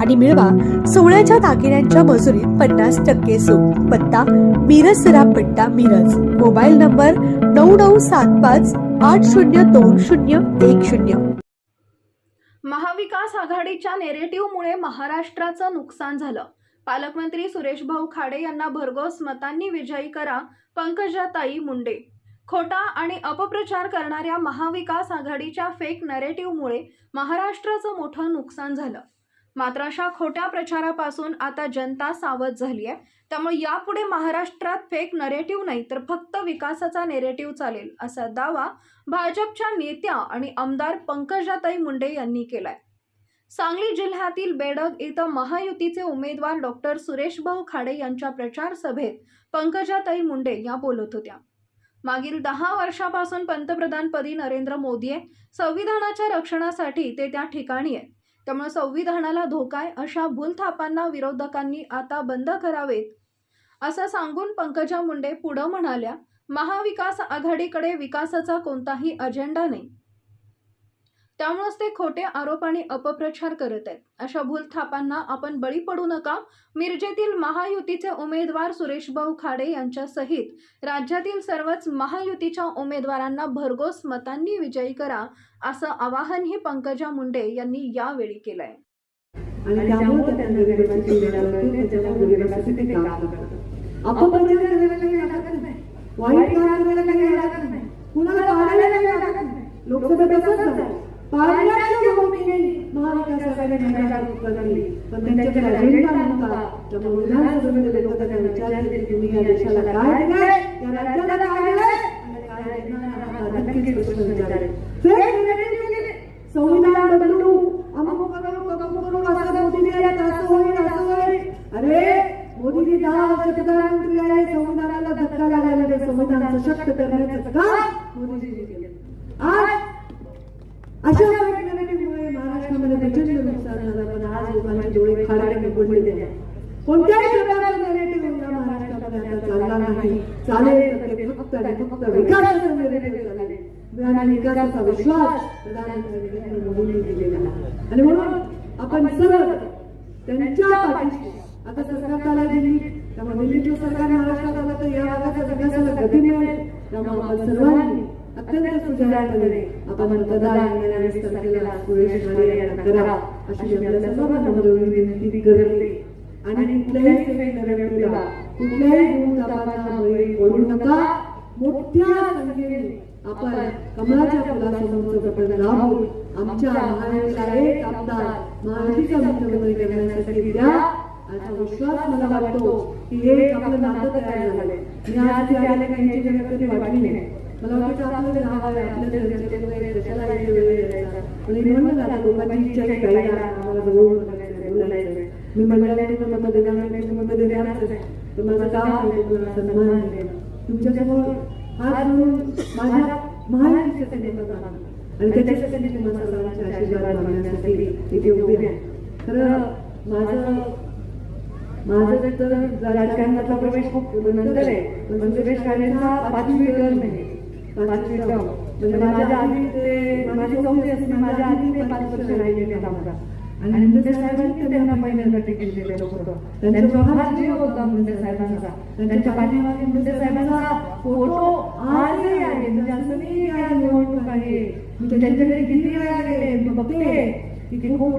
आणि मिळवा सोळ्याच्या दागिन्यांच्या मजुरीत पन्नास टक्के सूट. पत्ता मिरज सरापट्टा मिरज. मोबाईल नंबर नऊ नऊ सात पाच आठ शून्य दोन शून्य एक शून्य. महाविकास आघाडीच्या नेरेटिव्हमुळे महाराष्ट्राचं नुकसान झालं. पालकमंत्री सुरेश भाऊ खाडे यांना भरघोस मतांनी विजयी करा पंकजाताई मुंडे. खोटा आणि अपप्रचार करणाऱ्या महाविकास आघाडीच्या फेक नरेटिव्हमुळे महाराष्ट्राचं मोठं नुकसान झालं. मात्र अशा खोट्या प्रचारापासून आता जनता सावध झाली आहे. त्यामुळे यापुढे महाराष्ट्रात फेक नरेटिव्ह नाही तर फक्त विकासाचा नेरेटिव्ह चालेल असा दावा भाजपच्या नेत्या आणि आमदार पंकजाताई मुंडे यांनी केलाय. सांगली जिल्ह्यातील बेडग इथं महायुतीचे उमेदवार डॉक्टर सुरेशभाऊ खाडे यांच्या प्रचार सभेत पंकजाताई मुंडे या बोलत होत्या. मागील दहा वर्षापासून पंतप्रधानपदी नरेंद्र मोदी आहे. संविधानाच्या रक्षणासाठी ते त्या ठिकाणी आहेत. त्यामुळे संविधानाला धोका आहे अशा भूलथापांना विरोधकांनी आता बंद करावेत. असं सांगून पंकजा मुंडे पुढं म्हणाल्या महाविकास आघाडीकडे विकासाचा कोणताही अजेंडा नाही. त्यामुळेच ते खोटे आरोप आणि अपप्रचार करत आहेत. अशा भूलथापांना आपण बळी पडू नका. मिरजेतील महायुतीचे उमेदवार सुरेशभाऊ खाडे यांच्यासहित राज्यातील सर्वच महायुतीच्या उमेदवारांना भरघोस मतांनी विजयी करा असं आवाहनही पंकजा मुंडे यांनी यावेळी केलंय. लोकसभेत महाविकास आघाडी पण त्यांच्याकडे अजेंडा नव्हता त्यामुळे विधानसभेमध्ये लोक त्यांना विचारले की तुम्ही या देशाला काय दिलंय? या राज्याला काय दिलंय? नक्कीच प्रश्न विचारले. संविधान बदलू. अमुक करू करू असं असं होईल असं होईल. अरे मोदीजी दहा वर्ष प्रधानमंत्री आहे संविधानाला धक्का लागायला ते संविधान सशक्त करण्याचं काम मोदीजी केलं आज अशा घटनेमुळे महाराष्ट्रामध्ये प्रचंड नुकसान झालं लोकांना जेवढे खराडे डोळे खाडाने ते कोणत्याही नेरेटिव्ह नाही. चालेल ते फक्त आणि फक्त नेरेटिव्ह चालेल आणि विकासाचा विश्वास प्रधानमंत्री मोदींनी दिलेला आणि म्हणून आपण सरळ त्यांच्या पाठीशी आता सरकार आला दिल्ली त्यामुळे दिल्लीचं सरकार महाराष्ट्रात आलं तर या भागाच्या विकासाला गती मिळेल. त्यामुळे आपण सर्वांनी अत्यंत सुजाणपणे आपण मतदान येणाऱ्या वीस तारखेला सुरेश खाडे करा. अशी मी सर्वांना मनोरंजन विनंती करते. आणि कुठल्याही सेवेत कुठल्याही भूलथापांना बळी नका. मोठ्या संख्येने आपण फुलासमोरचं आमच्या महाराष्ट्राला एक आमदार मुख्यमंत्री करण्यासाठी द्या असा विश्वास मला वाटतो की हे आपलं नातं तयार झालंय. मी आज आले काही जगात वाटली नाही. मला वाटतं आपलं नाव आपल्या घरचे कशाला वेळ द्यायचा? पण म्हणलं आता लोकांची इच्छा आहे काही आम्हाला जवळ बोलायचं मी मंडळाने मत देणार मत देणारच आहे. तर माझं काम आहे तुम्हाला सन्मान आहे. तुमच्यासमोर हात माझ्या आणि त्याच्यासाठी तुम्हाला सर्वांचे आशीर्वाद मागण्यासाठी इथे उभी आहे. खरं माझं माझं तर राजकारणातला प्रवेश खूप नंतर आहे. पण सुरेश खाडेंचा पाचवी नाही पाचवी टर्म म्हणजे माझ्या आधी ते माझी चौथी असते माझ्या आधी ते पाच वर्ष राहिलेले आमदार आणि मुंडे साहेबांनी त्यांना पहिल्यांदा तिकीट दिलेलं होतं. त्यांचा फार जीव होता मुंडे साहेबांचा त्यांच्या पाठीमागे मुंडे साहेबांचा फोटो आजही आहे. म्हणजे असं नाही निवडणूक आहे. म्हणजे त्यांच्याकडे किती वेळा गेले बघते. की खूप